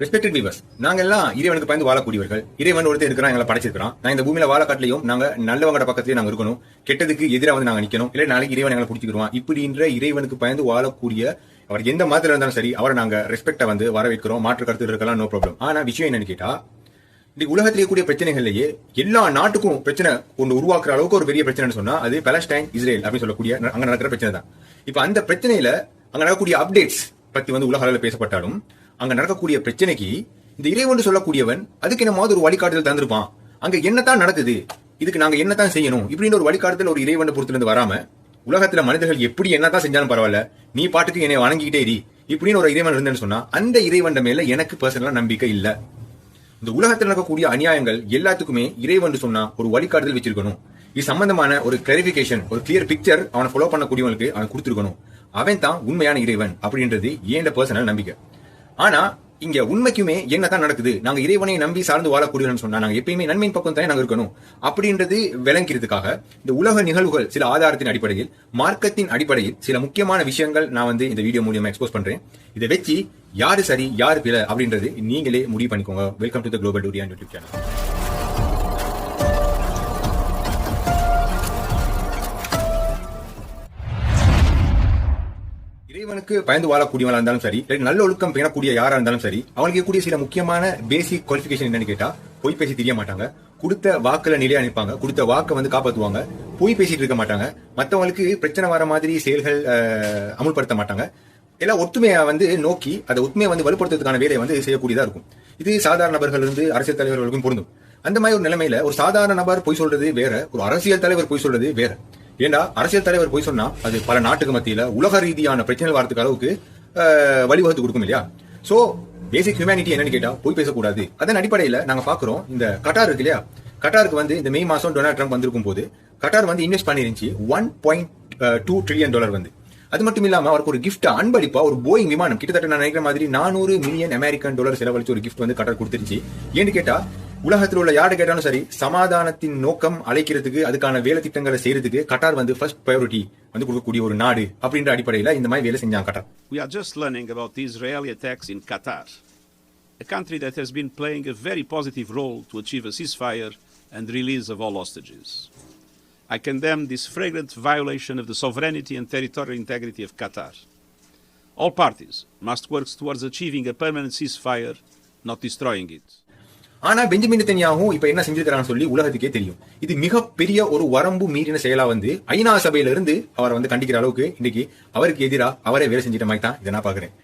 Respected viewers நாங்க எல்லாம் இறைவனுக்கு பயந்து வாழக்கூடியவர்கள். இறைவன் ஒருத்தர் இருக்கிறான் எங்களை படைச்சிருக்கான் நான் இந்த பூமியில வாழ காட்டிலையும் நாங்க நல்லவங்கட பக்கத்துலயே நாங்க இருக்கணும். கெட்டதுக்கு எதிராக வந்து நாங்க நிக்கணும். இல்ல நாளைக்கு இறைவன் எங்களை பிடிச்சிக்கிறோம் இப்படின்ற இறைவனுக்கு பயந்து வாழக்கூடிய அவர் எந்த மதத்துல இருந்தாலும் சரி அவரை நாங்க ரெஸ்பெக்டா வந்து வரவேற்கிறோம். மாற்று கருத்து இருக்கலாம் நோ ப்ராப்ளம் ஆனா விஷயம் என்னன்னு கேட்டா இந்த உலகத்திலேயே கூடிய பிரச்சனைகள்லயே எல்லா நாட்டுக்கும் பிரச்சனை ஒன்று உருவாக்குற அளவுக்கு ஒரு பெரிய பிரச்சனைன்னு சொன்னா அது பலஸ்டைன் இஸ்ரேல் அப்படின்னு சொல்லக்கூடிய அங்க நடக்கிற பிரச்சனை தான் இப்ப அந்த பிரச்சனையில அங்க நடக்கக்கூடிய அப்டேட்ஸ் பத்தி வந்து உலக அளவில் பேசப்பட்டாலும் அங்க நடக்கக்கூடிய பிரச்சனைக்கு இந்த இறைவன் சொல்லக்கூடியவன் அதுக்கு என்னமாவது ஒரு வழிகாட்டுதல் தந்திருப்பான்? அங்க என்னத்தான் நடக்குது? இதுக்கு நாங்க என்னத்தான் செய்யணும்? இப்படின்னு ஒரு வழிகாட்டுதல் ஒரு இறைவன் பொறுத்திருந்து வராம உலகத்துல மனிதர்கள் எப்படி என்னதான் செஞ்சாலும் பரவாயில்ல நீ பாட்டுக்கு என்னை வணங்கிக்கிட்டே இரு இப்படின்னு ஒரு இறைவன் இருந்தேன்னு சொன்னா அந்த இறைவன் மேல எனக்கு பர்சனலா நம்பிக்கை இல்ல. இந்த உலகத்தில் நடக்கக்கூடிய அநியாயங்கள் எல்லாத்துக்குமே இறைவன் சொன்னா ஒரு வழிகாட்டுதல் வச்சிருக்கணும். இது சம்பந்தமான ஒரு கிளாரிபிகேஷன் ஒரு கிளியர் பிக்சர் அவனை ஃபாலோ பண்ணக்கூடியவங்களுக்கு அவன் கொடுத்துருக்கணும். அவன் தான் உண்மையான இறைவன் அப்படின்றது ஏன் பர்சனல் நம்பிக்கை? ஆனா இங்க உண்மைக்குமே என்னதான் நடக்குது? நாங்க இறைவனை நம்பி சார்ந்து வாழக்கூடியவர்கள் சொன்னா நாங்க எப்பயுமே நன்மையின் பக்கம் தானே நாங்க இருக்கணும். அப்படின்றது விளங்கிறதுக்காக இந்த உலக நிகழ்வுகள் சில ஆதாரத்தின் அடிப்படையில் மார்க்கத்தின் அடிப்படையில் சில முக்கியமான விஷயங்கள் நான் வந்து இந்த வீடியோ மூலியமா எக்ஸ்போஸ் பண்றேன். இதை வச்சு யாரு சரி யாரு பிழை அப்படின்றது நீங்களே முடிவு பண்ணிக்கோங்க. வெல்கம் டு த குளோபல் டூரியா யூடியூப் சேனல் இறைவனுக்கு பயந்து வாழக்கூடியவங்களா இருந்தாலும் சரி இல்லை நல்ல ஒழுக்கம் பேணக்கூடிய யாரா இருந்தாலும் சரி அவங்களுக்கு கூடிய சில முக்கியமான பேசிக் குவாலிஃபிகேஷன் என்னன்னு கேட்டா பொய் பேசி தெரிய மாட்டாங்க. கொடுத்த வாக்குல நிலையா நிற்பாங்க கொடுத்த வாக்கை வந்து காப்பாத்துவாங்க. பொய் பேசிட்டு இருக்க மாட்டாங்க. மத்தவங்களுக்கு பிரச்சனை வர மாதிரி செயல்கள் அமுல்படுத்த மாட்டாங்க. எல்லாம் ஒத்துமையை வந்து நோக்கி அதை ஒத்துமையை வந்து வலுப்படுத்துறதுக்கான வேலையை வந்து செய்யக்கூடியதா இருக்கும். இது சாதாரண நபர்கள் இருந்து அரசியல் தலைவர்களுக்கும் பொருந்தும். அந்த மாதிரி ஒரு நிலைமையில ஒரு சாதாரண நபர் பொய் சொல்றது வேற ஒரு அரசியல் தலைவர் பொய் சொல்றது வேற. ஏண்டா அரசியல் தலைவர் பொய் சொன்னா அது பல நாட்டுக்கு மத்தியில உலக ரீதியான பிரச்சனை வரதுக்கு அளவுக்கு வழிவகுத்து கொடுக்கும் இல்லையா? சோ பேசிக் ஹியூமனிட்டி என்னன்னு கேட்டா பொய் பேசக்கூடாது. அதன் அடிப்படையில நாங்க பாக்குறோம் இந்த கட்டார் இருக்கு இல்லையா? கட்டாருக்கு வந்து இந்த மே மாசம் டொனால்ட் ட்ரம்ப் வந்திருக்கும் போது கட்டார் வந்து invest பண்ணிருந்துச்சு one point two trillion dollar வந்து. அது மட்டும் இல்லாம அவருக்கு ஒரு கிஃப்ட் அன்பளிப்பா ஒரு போயிங் விமானம் கிட்டத்தட்ட நான் நினைக்கிற மாதிரி நானூறு மில்லியன் அமெரிக்கன் டாலர் செலவழிச்சு ஒரு கிஃப்ட் வந்து கட்டார் கொடுத்துருச்சு. ஏன்னு கேட்டா உலகத்தில் உள்ள யாரு கேட்டாலும் சரி சமாதானத்தின் நோக்கம் அழைக்கிறதுக்கு அதுக்கான வேலை திட்டங்களை செய்யறதுக்கு கட்டார் வந்து ஃபர்ஸ்ட் ப்ரையாரிட்டி வந்து கொடுக்கக்கூடிய ஒரு நாடு அப்படின்ற அடிப்படையில் இந்த மாதிரி வேலை செஞ்சாங்க Qatar We are just learning about the Israeli attacks in Qatar, a country that has been playing a very positive role to achieve a ceasefire and release of all hostages. I condemn this flagrant violation of the sovereignty and territorial integrity of Qatar. All parties must work towards achieving a permanent ceasefire, not destroying it. ஆனா Benjamin தனியாகவும் இப்ப என்ன செஞ்சிருக்கிறான்னு சொல்லி உலகத்துக்கே தெரியும். இது மிகப்பெரிய ஒரு வரம்பு மீறின செயலா வந்து ஐநா சபையில இருந்து அவரை வந்து கண்டிக்கிற அளவுக்கு இன்னைக்கு அவருக்கு எதிராக அவரே வேலை செஞ்சிட்ட மாதிரி தான் இதை நான் பாக்குறேன்.